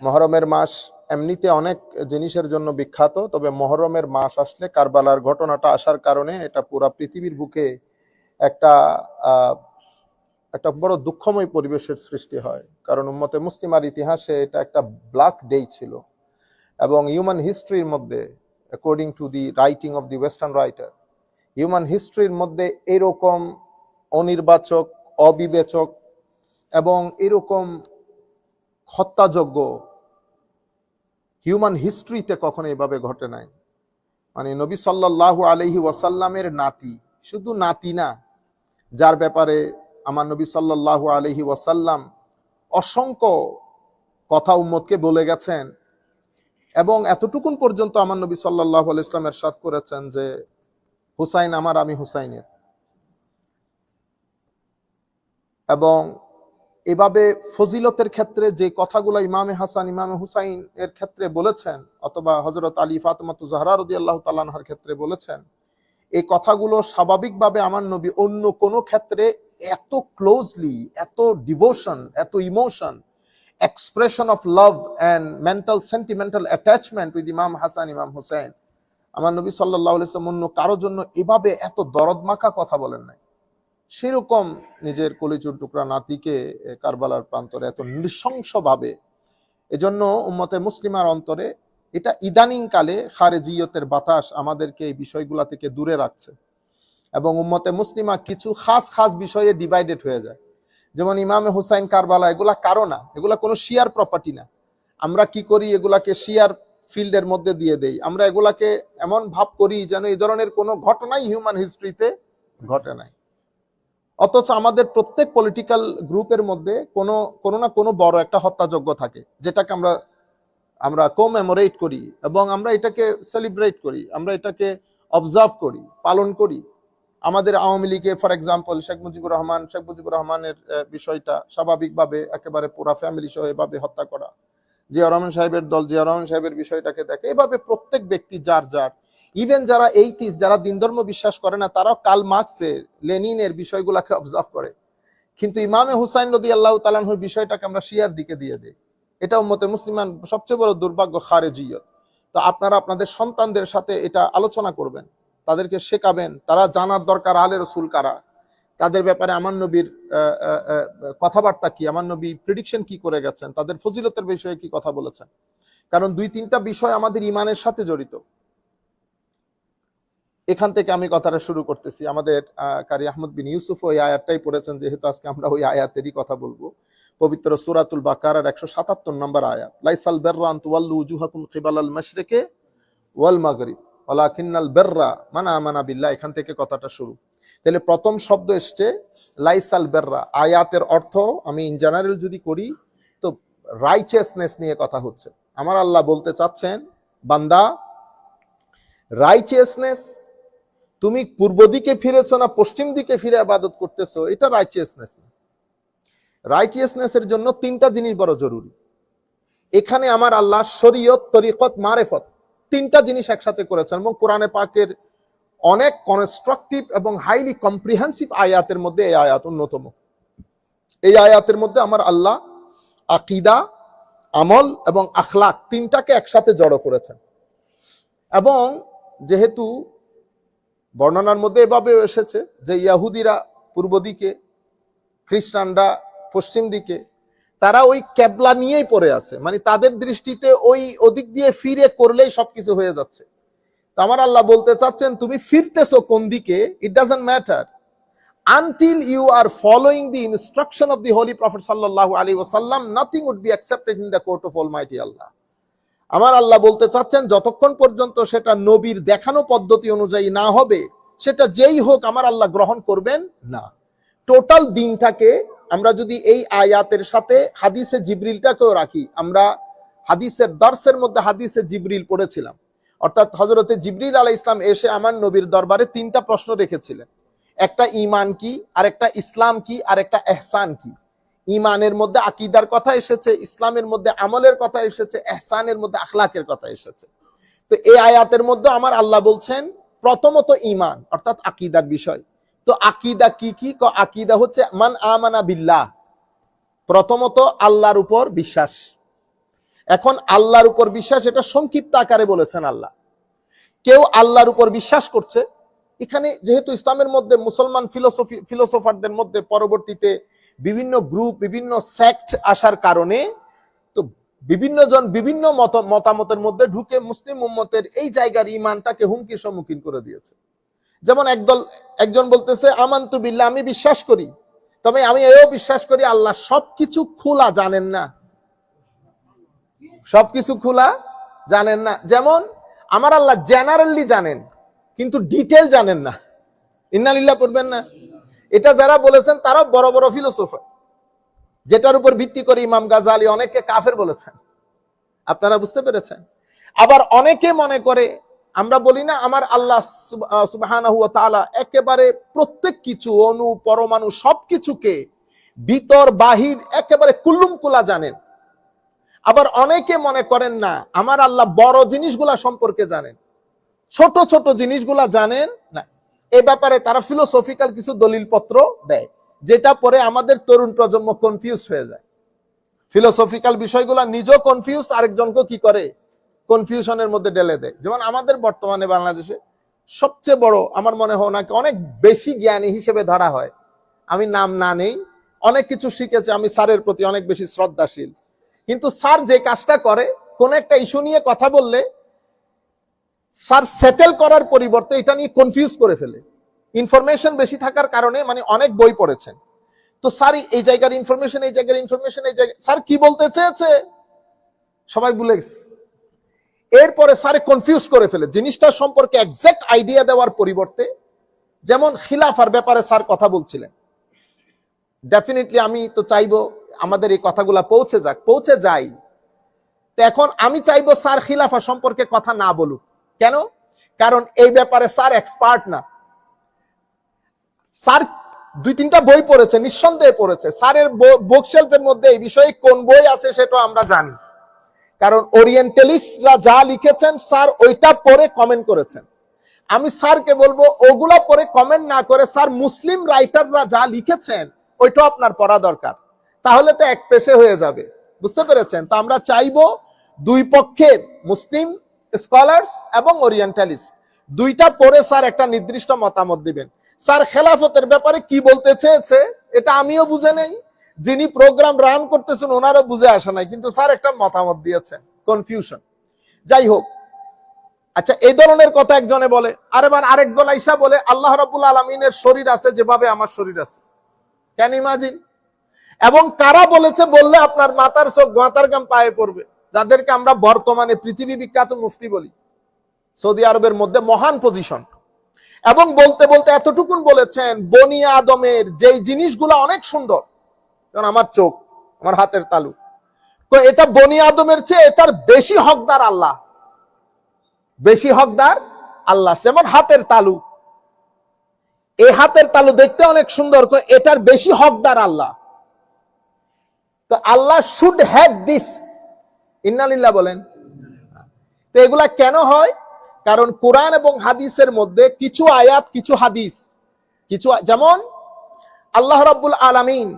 মহরমের মাস এমনিতে অনেক জিনিসের জন্য বিখ্যাত, তবে মহরমের মাস আসলে কারবালার ঘটনাটা আসার কারণে এটা পুরা পৃথিবীর বুকে একটা একটা বড় দুঃখময় পরিবেশের সৃষ্টি হয়। কারণ উম্মতে মুসলিমার ইতিহাসে এটা একটা ব্ল্যাক ডে ছিল। এবং হিউম্যান হিস্ট্রির মধ্যে according to the writing of the western writer human হিস্ট্রির মধ্যে এরকম অনির্বাচক, অবিবেচক এবং এরকম হত্যাযোগ্য হিউম্যান হিস্ট্রিতে কখনো এভাবে ঘটে নাই। মানে নবী সাল্লাল্লাহু আলহি ওয়াসাল্লামের নাতি, শুধু নাতি না, যার ব্যাপারে আমার নবী সাল্লাল্লাহু আলহি ওয়াসাল্লাম অসংখ্য কথা উম্মতকে বলে গেছেন এবং এতটুকুন পর্যন্ত আমার নবী সাল্লাহ ইসলাম এরশাদ করেছেন যে, হুসাইন আমার, আমি হুসাইনের। এবং এভাবে ফজিলতের ক্ষেত্রে যে কথাগুলো ইমামে হাসান, ইমামে হুসাইন এর ক্ষেত্রে বলেছেন, অথবা হজরত আলী ফাতমাতু জাহরা রদি আল্লাহ তাল্লাহার ক্ষেত্রে বলেছেন, এই কথাগুলো স্বাভাবিকভাবে আমার নবী অন্য কোনো ক্ষেত্রে এত ক্লোজলি এত ডিভোশন এত emotion expression of love and mental sentimental attachment with Imam Hasan Imam Hussain আমার নবী সাল্লাহ অন্য কারোর জন্য এভাবে এত দরদ মাখা কথা বলেন নাই। সেরকম নিজের কলিচুর টুকরা নাতিকে কারবালার প্রান্তরে এত নৃশংসভাবে, এজন্য উম্মতে মুসলিমার অন্তরে এটা ইদানিং কালে খারেজিয়তের বাতাস আমাদেরকে এই বিষয়গুলা থেকে দূরে রাখছে। এবং উম্মতে মুসলিমা কিছু খাস খাস বিষয়ে ডিভাইডেড হয়ে যায়। যেমন ইমামে হুসাইন, কারবালা, এগুলা কারও না, এগুলা কোনো শিয়ার প্রপার্টি না। আমরা কি করি? এগুলাকে শিয়ার ফিল্ডের মধ্যে দিয়ে দেই। আমরা এগুলাকে এমন ভাব করি যেন এই ধরনের কোনো ঘটনাই হিউম্যান হিস্ট্রিতে ঘটে নাই। অথচ আমাদের প্রত্যেক পলিটিক্যাল গ্রুপের মধ্যে কোনো কোনো না কোনো বড় একটা হত্যাযজ্ঞ থাকে, যেটাকে আমরা আমরা কোমেমোরেট করি এবং আমরা এটাকে সেলিব্রেট করি, আমরা এটাকে অবজার্ভ করি, পালন করি। আমাদের আওয়ামী লীগে ফর এক্সাম্পল শেখ মুজিবুর রহমান, শেখ মুজিবুর রহমানের বিষয়টা স্বাভাবিকভাবে একেবারে পুরা ফ্যামিলি সহ এভাবে হত্যা করা। জিয়া রহমান সাহেবের দল, জিয়া রহমান সাহেবের বিষয়টাকে দেখে, এভাবে প্রত্যেক ব্যক্তি যার যার ইভেন যারা এইটিস যারা দিন ধর্ম বিশ্বাস করে না, তারাও কাল মার্কসের লেনিনের বিষয়গুলোকে অবজার্ভ করে। কিন্তু ইমামে হুসাইন রদি আল্লাহ তালানহুর বিষয়টাকে আমরা শিয়ার দিকে দিয়ে দিই। এটা উম্মতে মুসলিমান সবচেয়ে বড় দুর্ভাগ্য খারেজিয়ত তো আপনারা আপনাদের সন্তানদের সাথে এটা আলোচনা করবেন। তাদেরকে শেখাবেন, তারা জানার দরকার আলে রসুল কারা। তাদের ব্যাপারে আমার নবীর কথাবার্তা কি, আমার নবী প্রিডিকশন কি করে গেছেন, তাদের ফজিলতের বিষয়ে কি কথা বলেছেন। কারণ দুই তিনটা বিষয় আমাদের ইমানের সাথে জড়িত। এখান থেকে আমি কথাটা শুরু করতেছি। আমাদের কারি আহমদ বিন ইউসুফ ওই আয়াতটাই পড়েছেন, যেহেতু আজকে আমরা ওই আয়াতেরই কথা বলব। পবিত্র সুরাতুল বাকারার একশো সাতাত্তর নম্বর আয়াত। লাইসাল বেররান তুয়াল্লু উজুহাকুম খিবালাল মাশরিকে ওয়াল মাগরিব। ওয়ালাকিন্নাল বেররা মানা আমানা বিল্লাহ। এখান থেকে কথাটা শুরু। তাহলে প্রথম শব্দ এসছে, লাইসাল বেররা। আয়াতের অর্থ আমি ইন জেনারেল যদি করি, তো রাইচিয়াসনেস নিয়ে কথা হচ্ছে। আমার আল্লাহ বলতে চাচ্ছেন, বান্দা রাইচিয়াসনেস তুমি পূর্ব দিকে ফিরেছো না পশ্চিম দিকে ফিরে আবাদত করতেছো, এটা রাইচিয়াসনেস না। রাইটিয়াসনেস এর জন্য তিনটা জিনিস বড় জরুরি। এখানে আমার আল্লাহ শরীয়ত, তরিকত, মারেফত তিনটা জিনিস একসাথে করেছেন এবং কোরআনে পাকের অনেক কনস্ট্রাকটিভ এবং হাইলি কম্প্রিহেন্সিভ আয়াতের মধ্যে এই আয়াত অন্যতম। এই আয়াতের মধ্যে আমার আল্লাহ আকিদা, আমল এবং আখলাক তিনটাকে একসাথে জড়ো করেছেন। এবং যেহেতু বর্ণনার মধ্যে এভাবেও এসেছে যে ইয়াহুদিরা পূর্ব দিকে, খ্রিস্টানরা পশ্চিম দিকে, তারা ওই ক্যাবলা নিয়েই পড়ে আছে। মানে তাদের দৃষ্টিতে ওই ওদিক দিয়ে ফিরে করলেই সবকিছু হয়ে যাচ্ছে। তো আমার আল্লাহ বলতে চাচ্ছেন, তুমি ফিরতেছো কোন দিকে? It doesn't matter until you are following the instruction of the holy prophet সাল্লাহ আলী ওসাল্লাম nothing would be accepted in the court of almighty Allah আমার আল্লাহ বলতে চাচ্ছেন, যতক্ষণ পর্যন্ত সেটা নবীর দেখানো পদ্ধতি অনুযায়ী না হবে সেটা যেই হোক আমার আল্লাহ গ্রহণ করবেন না। টোটাল দিনটাকে আমরা যদি এই আয়াতের সাথে হাদিসে জিবরিলটাকেও রাখি, আমরা হাদিসের দর্শের মধ্যে হাদিসে জিবরিল পড়েছিলাম। অর্থাৎ হজরতে জিবরিল আলাহ ইসলাম এসে আমার নবীর দরবারে তিনটা প্রশ্ন রেখেছিলেন। একটা ইমান কি আর একটা ইসলাম কি আর একটা এহসান কি? ইমানের মধ্যে আকিদার কথা এসেছে, ইসলামের মধ্যে আমলের কথা এসেছে, এহসানের মধ্যে আখলাকের কথা এসেছে। তো এই আয়াতের মধ্যে আমার আল্লাহ বলছেন প্রথমত ইমান অর্থাৎ আকিদার বিষয়। তো আকিদা কি? কি, আকিদা হচ্ছে মান আমানা বিল্লাহ। প্রথমত আল্লাহর উপর বিশ্বাস। এখন আল্লাহর উপর বিশ্বাস, এটা সংক্ষিপ্ত আকারে বলেছেন আল্লাহ। কেউ আল্লাহর উপর বিশ্বাস করছে, এখানে যেহেতু ইসলামের মধ্যে মুসলমান ফিলোসফি, ফিলোসফারদের মধ্যে পরবর্তীতে বিভিন্ন গ্রুপ, বিভিন্ন সেক্ট আসার কারণে বিভিন্ন জন বিভিন্ন মতামতের মধ্যে ঢুকে মুসলিম উম্মতের এই জায়গার ইমানটাকে হুমকির সম্মুখীন করে দিয়েছে। যেমন একদল, একজন বলতেছে, আমান্তু বিল্লা আমি বিশ্বাস করি। তবে আমি এও বিশ্বাস করি, আল্লাহ সবকিছু খোলা জানেন না। সবকিছু খোলা জানেন না। যেমন, আমার আল্লাহ জেনারেলি জানেন, কিন্তু ডিটেল জানেন না। ইন্নালিল্লাহ করবেন না। এটা যারা বলেছেন, তারাও বড় বড় ফিলোসফার। যেটার উপর ভিত্তি করে ইমাম গাজালি অনেককে কাফের বলেছেন। আপনারা বুঝতে পেরেছেন? আবার অনেকে মনে করে, আমরা বলি না আমার আল্লাহ তাআলা একেবারে প্রত্যেক কিছু, অণু, পরমাণু সবকিছুকে ভিতর, বাহির একেবারে কুল্লুম কুলা জানেন। আবার অনেকে মনে করেন না, আমার আল্লাহ বড় জিনিসগুলা সম্পর্কে জানেন। ছোট ছোট জিনিসগুলা জানেন না। এ ব্যাপারে তারা ফিলোসফিক্যাল কিছু দলিলপত্র দেয়। যেটা পরে আমাদের তরুণ প্রজন্ম কনফিউজ হয়ে যায়। ফিলোসফিক্যাল বিষয়গুলো নিজেও কনফিউজ আরেকজনকে কি করে? কনফিউশনের মধ্যে ঢেলে দেয়। যেমন আমাদের বর্তমানে বাংলাদেশে সবচেয়ে বড়, আমার মনে হয় ওনাকে অনেক বেশি জ্ঞানী হিসেবে ধরা হয়। আমি নাম না নেই, অনেক কিছু শিখেছে, আমি স্যারের প্রতি অনেক বেশি শ্রদ্ধাশীল। কিন্তু স্যার যে কাজটা করে, কোন একটা ইস্যু নিয়ে কথা বললে, স্যার সেটেল করার পরিবর্তে এটা নিয়ে কনফিউজ করে ফেলে। ইনফরমেশন বেশি থাকার কারণে মানে অনেক বই পড়েছেন। তো স্যার, এই জায়গার ইনফরমেশন এই জায়গার ইনফরমেশন এই জায়গায় স্যার, কি বলতে চেয়েছে? সবাই ভুলে গেছে। এরপরে স্যারে কনফিউজ করে ফেলে। জিনিসটা সম্পর্কে এক্সাক্ট আইডিয়া দেওয়ার পরিবর্তে যেমন খিলাফার ব্যাপারে স্যার কথা বলছিলেন। ডেফিনেটলি আমি তো চাইব আমাদের এই কথাগুলা পৌঁছে যাক। পৌঁছে যাই। তো এখন আমি চাইব স্যার খিলাফা সম্পর্কে কথা না বলুক। কেন? কারণ এই ব্যাপারে স্যার এক্সপার্ট না। স্যার, দুই তিনটা বই পড়েছে, নিঃসন্দেহে পড়েছে। স্যারের বুক শেলফের মধ্যে এই বিষয়ে কোন বই আছে সেটা আমরা জানি। কারণ ওরিয়েন্টালিস্টরা যা লিখেছেন, স্যার, ওইটা পড়ে কমেন্ট করেছেন। আমি স্যারকে বলব, ওগুলা পরে কমেন্ট না করে, স্যার, মুসলিম রাইটাররা যা লিখেছেন, ওইটাও আপনার পড়া দরকার। তাহলে তো এক পেশে হয়ে যাবে। বুঝতে পেরেছেন? তো আমরা চাইব দুই পক্ষের, মুসলিম স্কলার্স এবং ওরিয়েন্টালিস্ট দুইটা পরে স্যার একটা নির্দিষ্ট মতামত দিবেন। স্যার খেলাফতের ব্যাপারে কি বলতে চেয়েছে, এটা আমিও বুঝে নেই। যিনি প্রোগ্রাম রান করতেছেন, ওনারও বুঝে আসে নাই। কিন্তু স্যার একটা মতামত দিয়েছেন কনফিউশন যাই হোক আচ্ছা এই ধরনের কথা একজনে বলে আরেবার আরেক দল আইসা বলে, আল্লাহ রাবুল আলমিনের শরীর আছে যেভাবে আমার শরীর আছে। কেন ইমাজিন এবং কারা বলেছে, বললে আপনার মাতার চোখ মাতার গাম পায়ে পড়বে। যাদেরকে আমরা বর্তমানে পৃথিবী বিখ্যাত মুফতি বলি, সৌদি আরবের মধ্যে মহান পজিশন এবং বলতে বলতে এতটুকুন বলেছেন, বনি আদমের যেই জিনিসগুলো অনেক সুন্দর আমার চোখ, আমার হাতের তালু। তো এটা বনি আদমের চেয়ে এটার বেশি হকদার আল্লাহ। বেশি হকদার আল্লাহ, যেমন হাতের তালু। এই হাতের তালু দেখতে অনেক সুন্দর এটার বেশি হকদার আল্লাহ। তো আল্লাহ শুড হ্যাভ দিস। ইন্নালিল্লাহ বলেন। তো এগুলা কেন হয়? কারণ কোরআন এবং হাদিসের মধ্যে কিছু আয়াত, কিছু হাদিস, কিছু যেমন, আল্লাহ রাব্বুল আলামিন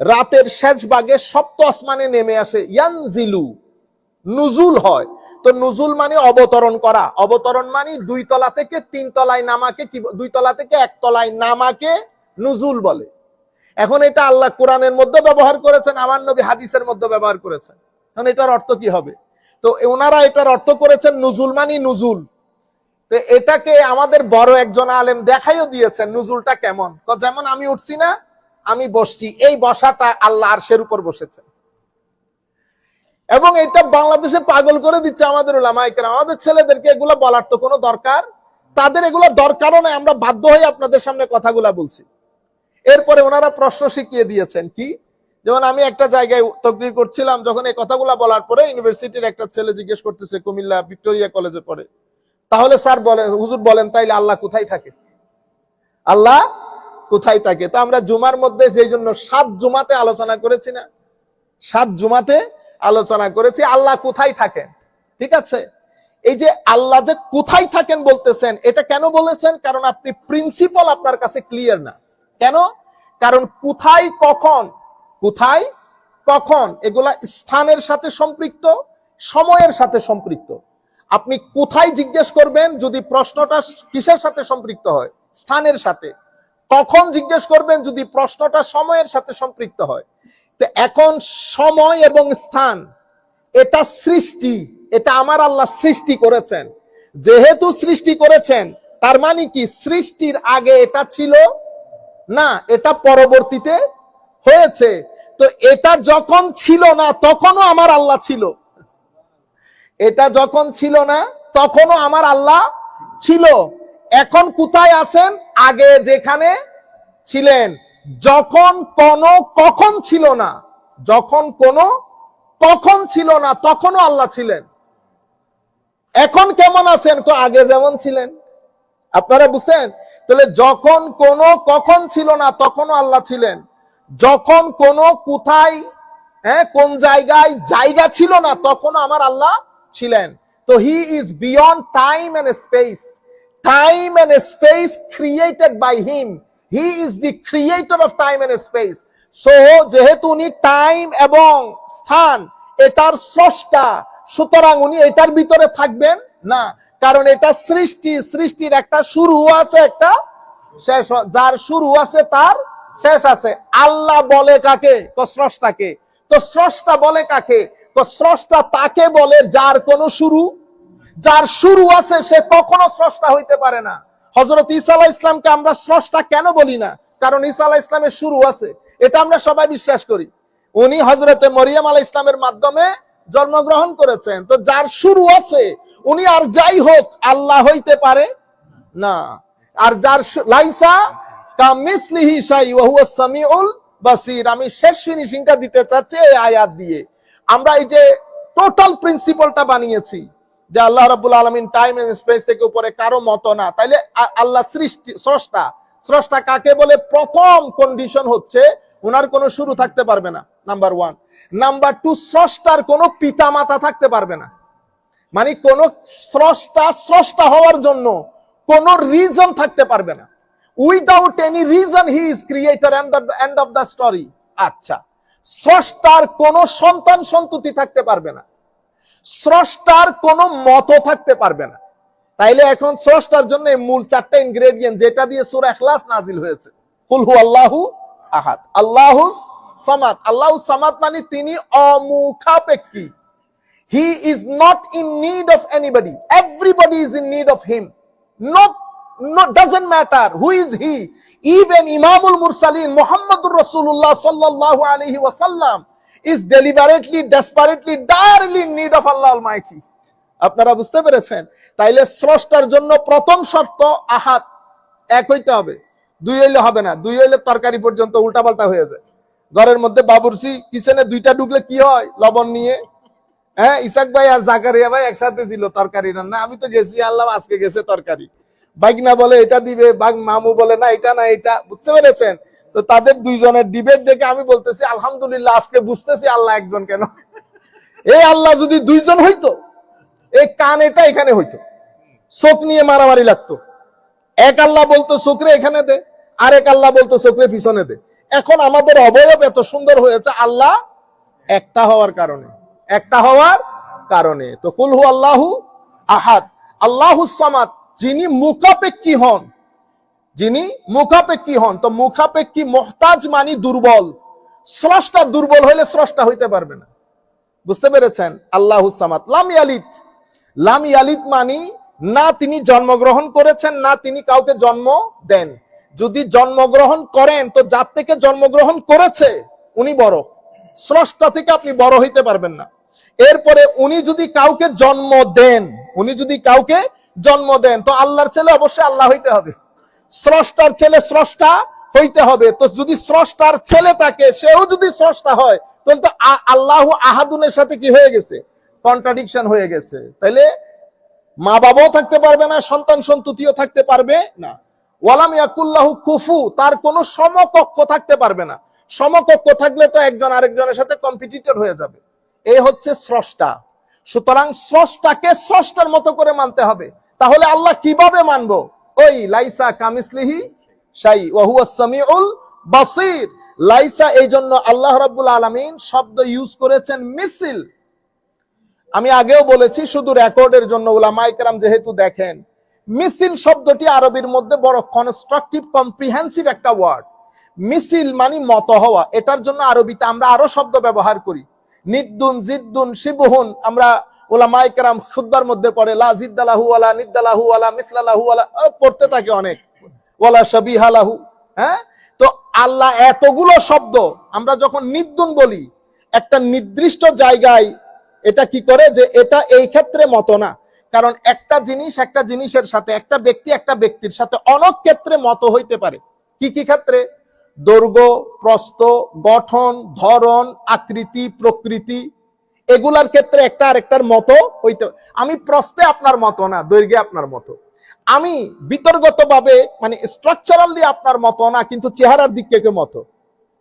রাতের শেষ ভাগে সপ্ত আসমানে নেমে আসে, ইয়ানজিলু, নুজুল হয়। তো নুজুল মানে অবতরণ করা। অবতরণ মানে দুই তলা থেকে তিন তলায় নামাকে কি দুই তলা থেকে এক তলায় নামাকে নুজুল বলে। এখন এটা আল্লাহ কোরআনের মধ্যে ব্যবহার করেছেন, আমার নবী হাদিসের মধ্যে ব্যবহার করেছেন। এখন এটার অর্থ কি হবে? তো ওনারা এটার অর্থ করেছেন নুজুল মানি নুজুল তো এটাকে আমাদের বড় একজন আলেম দেখাইও দিয়েছেন নুজুলটা কেমন। যেমন আমি উঠছি না, আমি বসছি। এই বসাটা আল্লাহ আরশের উপর বসেছে এবং এটা বাংলাদেশে পাগল করে দিচ্ছে আমাদের ওলামাইকের আমাদের ছেলেদেরকে এগুলো বলার তো কোনো দরকার। তাদের এগুলো দরকারও নাই। আমরা বাধ্য হয়ে আপনাদের সামনে কথাগুলা বলছি। এরপরে ওনারা প্রশ্ন শিখিয়ে দিয়েছেন কি যেমন আমি একটা জায়গায় তকরির করছিলাম, যখন এই কথাগুলা বলার পরে ইউনিভার্সিটির একটা ছেলে জিজ্ঞেস করতেছে, কুমিল্লা ভিক্টোরিয়া কলেজে পড়ে। তাহলে স্যার বলেন, হুজুর বলেন, তাইলে আল্লাহ কোথায় থাকে? আল্লাহ কোথায় থাকে? তা আমরা জুমার মধ্যে যেই জন্য সাত জুমাতে আলোচনা করেছি না, সাত জুমাতে আলোচনা করেছি, আল্লাহ কোথায় থাকেন? ঠিক আছে? এই যে আল্লাহ যে কোথায় থাকেন বলতেছেন, এটা কেন বলেছেন? কারণ আপনি প্রিন্সিপাল আপনার কাছে ক্লিয়ার না। কেন? কারণ কোথায়, কখন কোথায়? কখন? এগুলা স্থানের সাথে সম্পৃক্ত, সময়ের সাথে সম্পৃক্ত। আপনি কোথায় জিজ্ঞেস করবেন যদি প্রশ্নটা কিসের সাথে সম্পৃক্ত হয়? স্থানের সাথে। কখন জিজ্ঞেস করবেন যদি প্রশ্নটা সময়ের সাথে সম্পৃক্ত হয়? তো এখন সময় এবং স্থান, এটা সৃষ্টি, এটা আমার আল্লাহ সৃষ্টি করেছেন। যেহেতু সৃষ্টি করেছেন, তার মানে কি? সৃষ্টির আগে এটা ছিল না, এটা পরবর্তীতে হয়েছে। তো এটা যখন ছিল না, তখনও আমার আল্লাহ ছিল। এটা যখন ছিল না, তখনও আমার আল্লাহ ছিল। এখন কোথায় আছেন? আগে যেখানে ছিলেন। যখন কোন, কখন ছিল না। যখন কোন, কখন ছিল না, তখনও আল্লাহ ছিলেন। এখন কেমন আছেন? কো আগে যেমন ছিলেন। আপনারা বুঝতেন? তাহলে যখন কোন, কখন ছিল না, তখনও আল্লাহ ছিলেন। যখন কোন কোথায় হ্যাঁ কোন জায়গায় জায়গা ছিল না, তখনও আমার আল্লাহ ছিলেন। তো he is beyond time and space time and space created by him he is the creator of time and space so যেহেতু উনি টাইম এবং স্থান, এটার স্রষ্টা, সুতরাং উনি এটার ভিতরে থাকবেন না। কারণ এটা সৃষ্টি, সৃষ্টির একটা শুরু আছে, একটা শেষ, যার শুরু আছে তার শেষ আছে। আল্লাহ বলে কাকে? তো স্রষ্টাকে। তো স্রষ্টা বলে কাকে? তো স্রষ্টা তাকে বলে যার কোনো শুরু, যার শুরু আছে সে কখনো স্রষ্টা হইতে পারে না। হজরত ঈসা আলাহ ইসলামকে আমরা স্রষ্টা কেন বলি না? কারণ ঈসা আলাহ ইসলামের শুরু আছে। এটা আমরা সবাই বিশ্বাস করি। উনি হজরতে মরিয়াম আলাহ ইসলামের মাধ্যমে জন্মগ্রহণ করেছেন। তো যার শুরু আছে, উনি আর যাই হোক, আল্লাহ হইতে পারে না। আর যার লাইসা আমি শেষ ফিনিশিংটা দিতে চাচ্ছি এই আয়াত দিয়ে। আমরা এই যে টোটাল বানিয়েছি যে আল্লাহ রাব্বুল আলামিন টাইম এন্ড স্পেস থেকে উপরে কারও মত না। তাইলে আল্লাহ সৃষ্টি, স্রষ্টা স্রষ্টা কাকে বলে? প্রথম কন্ডিশন হচ্ছে ওনার কোনো শুরু থাকতে পারবে না নাম্বার ওয়ান নাম্বার টু স্রষ্টার কোনো পিতা মাতা থাকতে পারবে না। মানে কোন স্রষ্টা স্রষ্টা হওয়ার জন্য কোন রিজন থাকতে পারবে না। Without any reason he is creator and the end of the story আচ্ছা। স্রষ্টার কোন সন্তান সন্ততি থাকতে পারবে না। স্রষ্টার কোন মত থাকতে পারবে না। তাইলে এখন স্রষ্টার জন্য মূল চারটা ইনগ্রেডিয়েন্ট যেটা দিয়ে সূরা ইখলাস নাজিল হয়েছে। কুল হু আল্লাহু আহাদ। আল্লাহু সামাদ। আল্লাহু সামাদ মানে তিনি অমুখাপেক্ষী। He is not in need of anybody. Everybody is in need of him. Not, not doesn't matter who is he. Even Imamul Mursalin, Muhammadur Rasulullah sallallahu alaihi wasallam is deliberately, desperately, direly in need of Allah Almighty. আপনারা বুঝতে পেরেছেন? তাইলে স্রষ্টার জন্য প্রথম শর্ত আহাত এক হইতে হবে। দুই হইলে হবে না। দুই হইলে তরকারি পর্যন্ত উল্টাপাল্টা হয়ে যায়। ঘরের মধ্যে বাবুরসি কিচেনে দুইটা ঢুকলে কি হয়? লবণ নিয়ে। হ্যাঁ ইসাক ভাই আর জাকারিয়া ভাই একসাথে ছিল তরকারি রান্না। আমি তো গেছি আল্লাহ আজকে গেছে তরকারি। বাইকনা বলে, এটা দিবে, বাগ মামু বলে, না, এটা না, এটা, বুঝতে পেরেছেন? তো তাদের দুইজনের ডিবেট দেখে আমি বলতেছি, আলহামদুলিল্লাহ, আজকে বুঝতেছি আল্লাহ একজন কেন? এই আল্লাহ যদি দুইজন হইতো, এই কান এটা এখানে হইতো। চোখ নিয়ে মারামারি লাগতো। এক আল্লাহ বলতো, চোখরে এখানে দে। আরেক আল্লাহ বলতো, চোখরে পিছনে দে। এখন আমাদের অবয়ব এত সুন্দর হয়েছে আল্লাহ একটা হওয়ার কারণে। একটা হওয়ার কারণে। তো কুলহু আল্লাহু আহাদ। আল্লাহ সামাদ। যিনি মুখাপেক্ষী হন, যিনি মুখাপেক্ষী হন, তো মুখাপেক্ষী মহতাজ মানি দুর্বল। স্রষ্টা দুর্বল হইলে স্রষ্টা হইতে পারবে না। বুঝতে পেরেছেন? আল্লাহু সামাদ। লাম ইয়ালিদ। মানি না তিনি জন্মগ্রহণ করেছেন, না তিনি কাউকে জন্ম দেন। যদি জন্মগ্রহণ করেন, তো যার থেকে জন্মগ্রহণ করেছে, উনি বড়। স্রষ্টা থেকে আপনি বড় হইতে পারবেন না। এরপরে উনি যদি কাউকে জন্ম দেন, উনি যদি কাউকে জন্ম দেন। তো আল্লাহর ছেলে অবশ্যই আল্লাহ হইতে হবে। স্রষ্টার ছেলে স্রষ্টা হইতে হবে। তো যদি স্রষ্টার ছেলে থাকে, সেও যদি স্রষ্টা হয়, তাহলে তো আল্লাহ আহাদুনের সাথে কি হয়ে গেছে? কন্ট্রাডিকশন হয়ে গেছে। তাইলে মা বাবাও থাকতে পারবে না সন্তান সন্ততিও থাকতে পারবে না। ওয়ালাম ইয়াকুল্লাহু কুফু, তার কোনো সমকক্ষ থাকতে পারবে না। সমকক্ষ থাকলে তো একজন আরেকজনের সাথে কম্পিটিটর হয়ে যাবে। এই হচ্ছে স্রষ্টা। সুতরাং স্রষ্টাকে স্রষ্টার মতো করে মানতে হবে। তাহলে আল্লাহ কীভাবে মানবো? ওই লাইসা কামিসলিহি শাই, ওয়াহুয়া সামিউল বাসির। লাইসা এই জন্য আল্লাহ রাব্বুল আলামিন শব্দ ইউজ করেছেন মিসিল। আমি আগেও বলেছি শুধু রেকর্ডের জন্য ওলামাইকেরাম যেহেতু দেখেন। মিছিল শব্দটি আরবির মধ্যে বড় কনস্ট্রাকটিভ কম্প্রিহেন্সিভ একটা ওয়ার্ড মিছিল মানে মত হওয়া। এটার জন্য আরবিতে আমরা আরও শব্দ ব্যবহার করি। নিদ্দুন, জিদ্দুন, শিবহুন, আমরা ওলামাইকেরাম খুদ্বার মধ্যে পড়ে লা জিদ্দালাহু ওয়ালা নিদ্দালাহু ওয়ালা মিসলালাহু ও, পড়তে থাকে অনেক। ওয়ালা শাবিহালাহু হ্যাঁ? তো আল্লাহ এতগুলো শব্দ আমরা যখন নিদ্দুন বলি একটা নির্দিষ্ট জায়গায় এটা কি করে যে এটা এই ক্ষেত্রে মতো না। কারণ একটা জিনিস একটা জিনিসের সাথে একটা ব্যক্তি একটা ব্যক্তির সাথে অনেক ক্ষেত্রে মতো হইতে পারে। কি কি ক্ষেত্রে? দৈর্ঘ্য প্রস্থ গঠন ধরন আকৃতি প্রকৃতি এগুলার ক্ষেত্রে একটা আরেকটার মতো হইতে আমি প্রস্থে আপনার মতো না, দৈর্ঘ্যে আপনার মতো। আমি বিতর্গতভাবে মানে স্ট্রাকচারালি আপনার মতো না, কিন্তু চেহারার দিক থেকে মতো।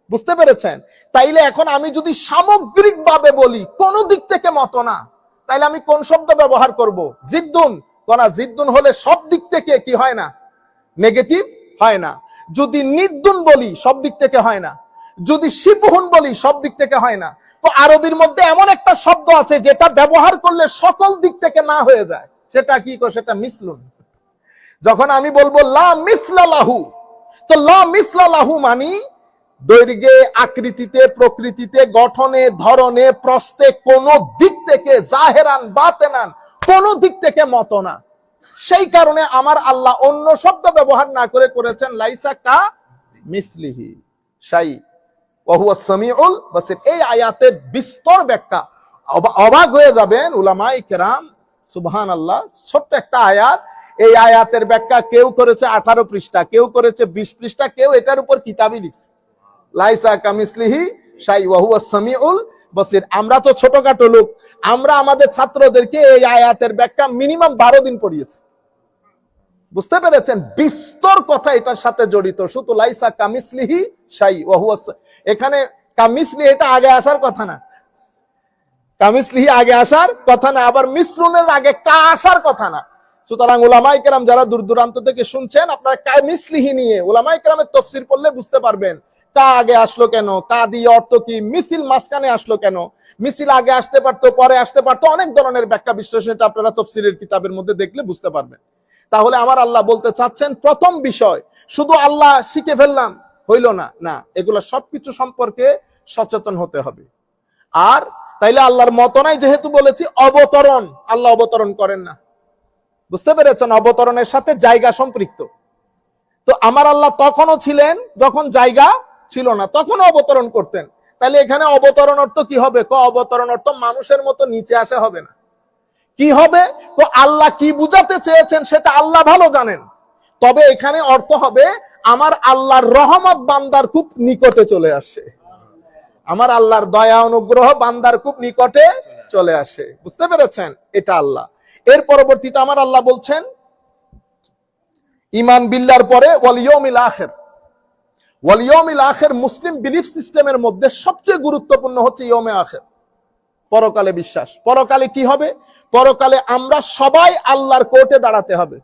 বুঝতে পেরেছেন? তাইলে এখন আমি যদি সামগ্রিক ভাবে বলি, কোন দিক থেকে মতো না, তাইলে আমি কোন শব্দ ব্যবহার করব? জিদ্দুন। কোনা জিদ্দুন হলে সব দিক থেকে কি হয় না? নেগেটিভ হয় না। যদি নির্দুন বলি, সব দিক থেকে হয় না। যদি শিবহুন বলি, সব দিক থেকে হয় না। তো আরবির মধ্যে এমন একটা শব্দ আছে যেটা ব্যবহার করলে সকল দিক থেকে না হয়ে যায়। সেটা কি সেটা মিসলুন। যখন আমি বলব, লা মিসলালাহু তো লা মিসলালাহু মানি দৈর্ঘ্যে, আকৃতিতে, প্রকৃতিতে, গঠনে, ধরনে প্রস্তে কোন দিক থেকে জাহেরান, বাতেনান, কোন দিক থেকে মত না সেই কারণে আমার আল্লাহ অন্য শব্দ ব্যবহার না করে করেছেন, লাইসা কা মিসলিহি সাই ওহুয়া সামিউল, বাসির এই আয়াতের বিস্তর ব্যাখ্যা। অবাক হয়ে যাবেন উলামাই কেরাম সুবহান আল্লাহ ছোট্ট একটা আয়াত। এই আয়াতের ব্যাখ্যা কেউ করেছে আঠারো পৃষ্ঠা, কেউ করেছে বিশ পৃষ্ঠা, কেউ এটার উপর কিতাবই লিখছে। লাইসা কামিসলিহি শাই ওয়াহুয়া সামিউল, বসির আমরা তো ছোটখাটো লোক, আমরা আমাদের ছাত্রদেরকে এই আয়াতের ব্যাখ্যা মিনিমাম বারো দিন পড়িয়েছি। বুঝতে পেরেছেন? বিস্তর কথা এটার সাথে জড়িত। শুধু লাইসা কামিসলিহি শাই ওয়াহুয়া সা- এখানে কামিসলি এটা আগে আসার কথা না। কামিসলিহি আগে আসার কথা না, আবার মিসরুনের আগে কা আসার কথা না। সুতরাং ওলামাই কেরাম যারা দূর দূরান্ত থেকে শুনছেন, আপনারা কামিসলিহি নিয়ে ওলামাই কেরামের তফসির পড়লে বুঝতে পারবেন, কা আগে আসলো কেন, কা দিয়ে অর্থ কি মিছিল মাঝখানে আসলো কেন মিছিল আগে আসতে পারতো, পরে আসতে পারতো, অনেক ধরনের ব্যাখ্যা বিশ্লেষণ এটা আপনারা তফসিলের কিতাবের মধ্যে দেখলে বুঝতে পারবেন। তাহলে আমার আল্লাহ বলতে চাচ্ছেন, প্রথম বিষয়, শুধু আল্লাহ শিখে ফেললাম, হইল না। না, এগুলো সবকিছু সম্পর্কে সচেতন হতে হবে। আর তাইলে আল্লাহর মত নাই, যেহেতু বলেছি অবতরণ। আল্লাহ অবতরণ করেন না। বুঝতে পেরেছেন? অবতরণের সাথে জায়গা সম্পৃক্ত। তো আমার আল্লাহ তখনও ছিলেন যখন জায়গা ছিল না, তখনও অবতরণ করতেন। তাহলে এখানে অবতরণ অর্থ কি হবে? ক, অবতরণ অর্থ মানুষের মতো নিচে আসা হবে না। কি হবে? তো আল্লাহ কি বুঝাতে চেয়েছেন সেটা আল্লাহ ভালো জানেন। তবে এখানে অর্থ হবে, আমার আল্লাহর রহমত বান্দার খুব নিকটে চলে আসে। আমার আল্লাহর দয়া অনুগ্রহ বান্দার খুব নিকটে চলে আসে। বুঝতে পেরেছেন? এটা আল্লাহ। এর পরবর্তীতে আমার আল্লাহ বলছেন, ইমান বিল্লার পরে ওয়ালিয়মিল আখের। ওয়ালিয়মিল আখের মুসলিম বিলিফ সিস্টেমের মধ্যে সবচেয়ে গুরুত্বপূর্ণ হচ্ছে ইয়মে আখের। পরকালে বিশ্বাস। পরকালে কি হবে? পরকালে আমরা সবাই আল্লাহর কোর্টে দাঁড়াতে হবে।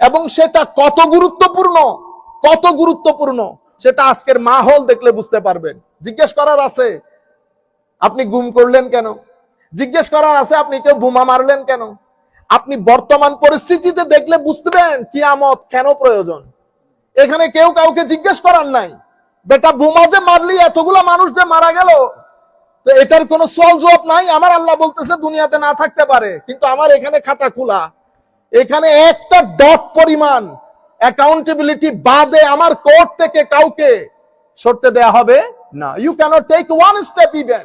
এবং সেটা কত গুরুত্বপূর্ণ? কত গুরুত্বপূর্ণ? সেটা আজকের মাহল দেখলে বুঝতে পারবেন। জিজ্ঞেস করার আছে, আপনি গুম করলেন কেন? জিজ্ঞেস করার আছে, আপনি কেউ বোমা মারলেন কেন? আপনি বর্তমান পরিস্থিতিতে দেখলে বুঝতেবেন কিয়ামত কেন প্রয়োজন। এখানে কেউ কাউকে জিজ্ঞেস করার নাই। বেটা বোমা যে মারলি, এতগুলো মানুষ যে মারা গেল তো এটার কোনো সল জবাব নাই। আমার আল্লাহ বলতেছে, দুনিয়াতে না থাকতে পারে। কিন্তু আমার এখানে খাতা খোলা। এখানে একটা ডট পরিমাণ অ্যাকাউন্টেবিলিটি বাদে আমার কোর্ট থেকে কাউকে সরতে দেয়া হবে না। You cannot take one step even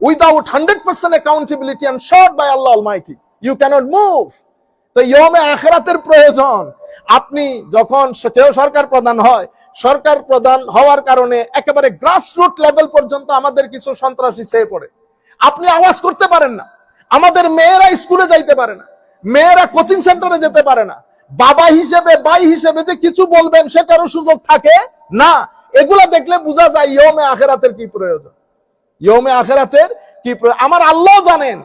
without hundred percent accountability and short by Allah almighty you cannot move তো ইয়মে আখেরাতের প্রয়োজন। আপনি যখন কেউ সরকার প্রধান হয় সরকার প্রধান হওয়ার কারণে একেবারে গ্রাসরুট লেভেল পর্যন্ত আমাদের কিছু সন্ত্রাসী ছেয়ে পড়ে। আপনি আওয়াজ করতে পারেন না। আমাদের মেয়েরা স্কুলে যাইতে পারে না। মেয়েরা কোচিং সেন্টারে যেতে পারে না। বাবা হিসেবে, ভাই হিসেবে যে কিছু বলবেন সেটারও সুযোগ থাকে না। এগুলা দেখলে বোঝা যায় ইয়মে আখেরাতের কি প্রয়োজন। ইয়মে আখেরাতের কি প্রয়োজন? আমার আল্লাহ জানেন,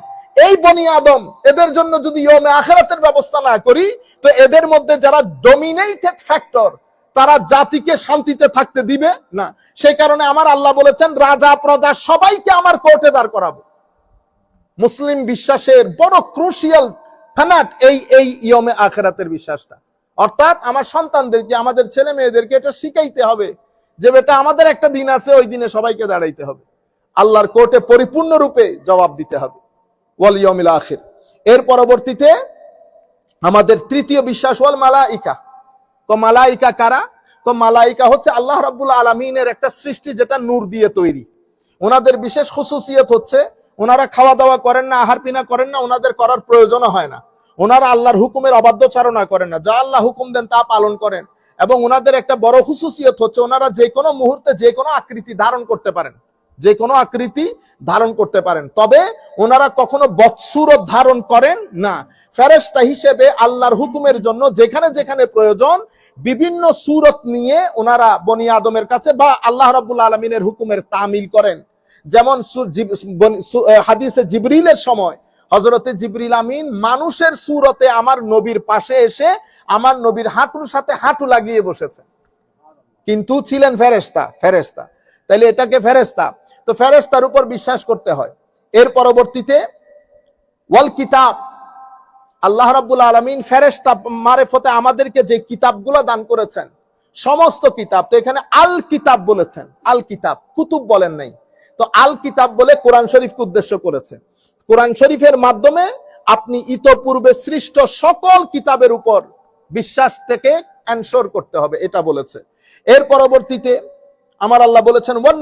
এই বনি আদম, এদের জন্য যদি ইয়মে আখেরাতের ব্যবস্থা না করি, তো এদের মধ্যে যারা ডমিনেটেড ফ্যাক্টর তারা জাতিকে শান্তিতে থাকতে দিবে? না। সেই কারণে আমার আল্লাহ বলেছেন, রাজা, প্রজা সবাইকে আমার কোর্টে দাঁড় করাবো। মুসলিম বিশ্বাসের বড় ক্রুশিয়াল ফ্যানাট এই এই ইয়মে আখেরাতের বিশ্বাসটা। অর্থাৎ আমার সন্তানদেরকে, আমাদের ছেলে মেয়েদেরকে এটা শিখাইতে হবে যে, বেটা, আমাদের একটা দিন আছে, ওই দিনে সবাইকে দাঁড়াইতে হবে। আল্লাহর কোর্টে পরিপূর্ণ রূপে জবাব দিতে হবে। ওয়াল ইয়মিল আখির। এর পরবর্তীতে আমাদের তৃতীয় বিশ্বাস, ওয়াল মালাইকা। তো মালাইকা কারা? তো মালাইকা হচ্ছে আল্লাহ রাব্বুল আলমিনের একটা সৃষ্টি যেটা নূর দিয়ে তৈরি। ওনাদের বিশেষ খুসুসিয়ত হচ্ছে ওনারা খাওয়া দাওয়া করেন না আহার পিনা করেন না, ওনাদের করার প্রয়োজনও হয় না। ওনারা আল্লাহর হুকুমের অবাধ্যচারণা করেন না। যা আল্লাহ হুকুম দেন তা পালন করেন। এবং ওনাদের একটা বড় খুসুসিয়ত হচ্ছে ওনারা যে কোনো মুহূর্তে যে কোনো আকৃতি ধারণ করতে পারেন। যে কোনো আকৃতি ধারণ করতে পারেন। তবে ওনারা কখনো বৎসুরত ধারণ করেন না। ফেরেস্তা হিসেবে আল্লাহর হুকুমের জন্য যেখানে যেখানে প্রয়োজন বিভিন্ন সুরত নিয়ে ওনারা বনি আদমের কাছে বা আল্লাহ রাবুল আলমিনের হুকুমের তামিল করেন। যেমন হাদিসে জিবরিলের সময় হজরতে জিবরিল আমিন মানুষের সুরতে আমার নবীর পাশে এসে আমার নবীর হাঁটুর সাথে হাঁটু লাগিয়ে বসেছেন। কিন্তু ছিলেন ফেরেস্তা ফেরেস্তা তাইলে এটাকে ফেরেস্তা তো ফেরেস্তার উপর বিশ্বাস করতে হয়। এর পরবর্তীতে, ওয়াল কিতাব। আল্লাহ রাব্বুল আলমিন ফেরেস্তা মারেফতে আমাদেরকে যে কিতাবগুলো দান করেছেন, সমস্ত কিতাব, তো এখানে আল কিতাব বলেছেন, আল কিতাব, কুতুব বলেন নাই। তো আল কিতাব বলে কোরআন শরীফকে উদ্দেশ্য করেছে। কোরআন শরীফের মাধ্যমে আপনি ইতপূর্বে সৃষ্ট সকল কিতাবের উপর বিশ্বাস থেকে অ্যানসর করতে হবে, এটা বলেছে। এর পরবর্তীতে আমার আল্লাহ বলেছেন, ওয়ান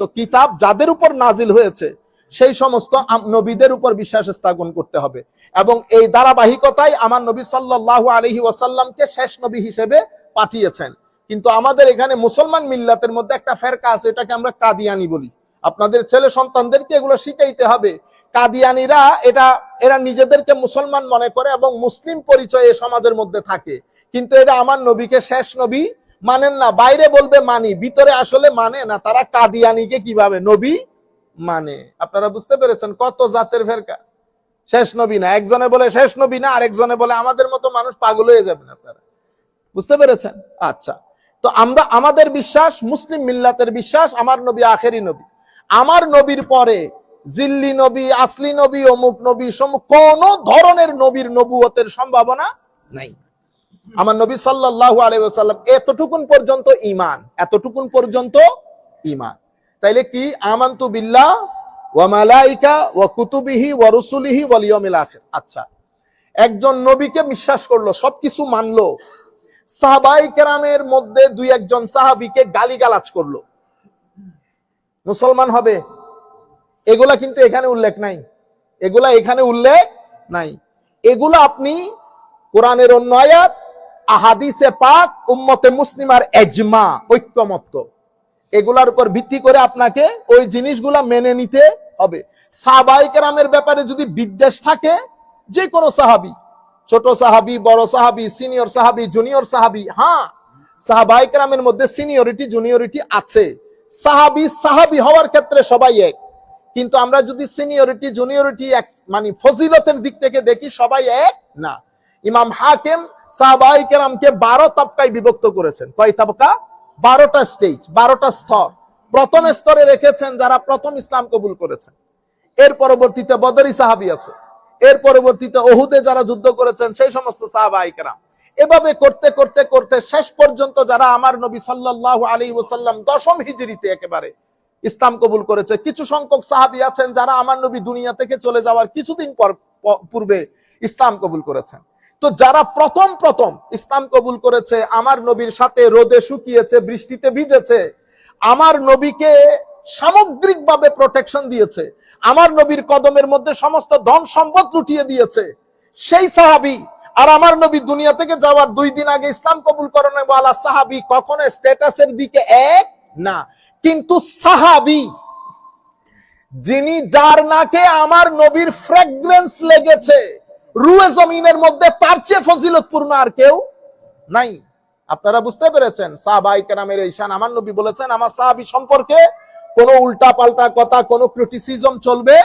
তো কিতাব যাদের উপর নাজিল হয়েছে, সেই সমস্ত নবীদের উপর বিশ্বাস স্থাপন করতে হবে। এবং এই ধারাবাহিকতায় আমার নবী সাল্লাল্লাহু আলহি ওয়াসাল্লামকে শেষ নবী হিসেবে পাঠিয়েছেন। কিন্তু আমাদের এখানে মুসলমান মিল্লাতের মধ্যে একটা ফেরকা আছে, এটাকে আমরা কাদিয়ানি বলি। আপনাদের ছেলে সন্তানদেরকে এগুলো শিখাইতে হবে। কাদিয়ানিরা এটা, এরা নিজেদেরকে মুসলমান মনে করে এবং মুসলিম পরিচয়ে সমাজের মধ্যে থাকে। কিন্তু এটা আমার নবীকে শেষ নবী মানেন না, বাইরে বলবে মানি, ভিতরে আসলে মানে না, তারা কাদিয়ানিকে কীভাবে নবী মানে? আপনারা বুঝতে পেরেছেন কত জাতের ফেরকা? শেষ নবী না, একজনে বলে শেষ নবী না, আরেকজনে বলে আমাদের মতো মানুষ পাগল হয়ে যাবেন আপনারা। বুঝতে পেরেছেন? আচ্ছা তো আমরা, আমাদের বিশ্বাস, মুসলিম মিল্লাতের বিশ্বাস, আমার নবী আখেরি নবী। আমার নবীর পরে জিল্লি নবী, আসলি নবী, অমুক নবী সমুক কোন ধরনের নবীর নবুয়তের সম্ভাবনা নাই। আমার নবী সাল্লাল্লাহু আলাইহি ওয়াসাল্লাম এতটুকুন পর্যন্ত ঈমান, এতটুকুন পর্যন্ত ঈমান। তাইলে কি? আমান্তু বিল্লাহ ওয়া মালাইকা ওয়া কুতুবিহি ওয়া রুসুলিহি ওয়াল আচ্ছা একজন নবীকে বিশ্বাস করল, সবকিছু মানলো। সাহাবাই কেরামের মধ্যে দুই একজন সাহাবীকে গালিগালাজ করল। মুসলমান হবে? এগুলা কিন্তু এখানে উল্লেখ নাই। এগুলা এখানে উল্লেখ নাই। এগুলা আপনি কোরআনের অন্য আয়াত আহাদিসে পাক উম্মতে মুসলিমার এজমা, ঐক্যমত্য। এগুলার উপর ভিত্তি করে আপনাকে ওই জিনিসগুলা মেনে নিতে হবে। সাহাবাই কেরামের ব্যাপারে যদি বিদ্বেষ থাকে যে কোনো সাহাবি, ছোট সাহাবি, বড় সাহাবি, সিনিয়র সাহাবি, জুনিয়র সাহাবি হ্যাঁ সাহাবাই কেরামের মধ্যে সিনিয়রিটি, জুনিয়রিটি আছে। সাহাবি সাহাবি হওয়ার ক্ষেত্রে সবাই এক। কিন্তু আমরা যদি সিনিয়রিটি, জুনিয়রিটি, এক মানে ফজিলতের দিক থেকে দেখি, সবাই এক না। ইমাম হাকিম সাহাবাই কেরামকে বারো তাবকায় বিভক্ত করেছেন। কয় তাবকা বারোটা স্টেজ বারোটা স্তর। প্রথম স্তরে রেখেছেন যারা প্রথম ইসলাম কবুল করেছেন। এর পরবর্তীতে বদরি সাহাবি আছে। এর পরবর্তীতে ওহুদে যারা যুদ্ধ করেছেন, সেই সমস্ত সাহাবাই কেরাম এভাবে করতে করতে করতে শেষ পর্যন্ত যারা আমার নবী সাল্লাল্লাহু আলী ওয়াসাল্লাম দশম হিজরিতে একেবারে ইসলাম কবুল করেছে, কিছু সংখ্যক সাহাবি আছেন যারা আমার নবী দুনিয়া থেকে চলে যাওয়ার কিছুদিন পর পূর্বে ইসলাম কবুল করেছেন। তো যারা প্রথম প্রথম ইসলাম কবুল করেছে, আমার নবীর সাথে রোদে শুকিয়েছে, বৃষ্টিতে ভিজেছে, আমার নবীকে সামগ্রিকভাবে প্রোটেকশন দিয়েছে, আমার নবীর কদমের মধ্যে সমস্ত ধন সম্পদ লুটিয়ে দিয়েছে, সেই সাহাবি আর আমার নবী দুনিয়া থেকে যাওয়ার দুই দিন আগে ইসলাম কবুল করেন ওয়ালা সাহাবি কখনো স্ট্যাটাসের দিকে এক না। কিন্তু সাহাবি, যিনি যার নাকে আমার নবীর ফ্রেগ্রেন্স লেগেছে রুয়ে জমিনের মধ্যে তার চেয়ে ফজিলতপূর্ণ আর কেউ নাই। আপনারা বুঝতে পেরেছেন, সাহাবাই কেনামের ঈশান আমার নবী বলেছেন, আমার সাহাবি সম্পর্কে কোনো উল্টা পাল্টা কথা, কোনো ক্রিটিসিজম চলবে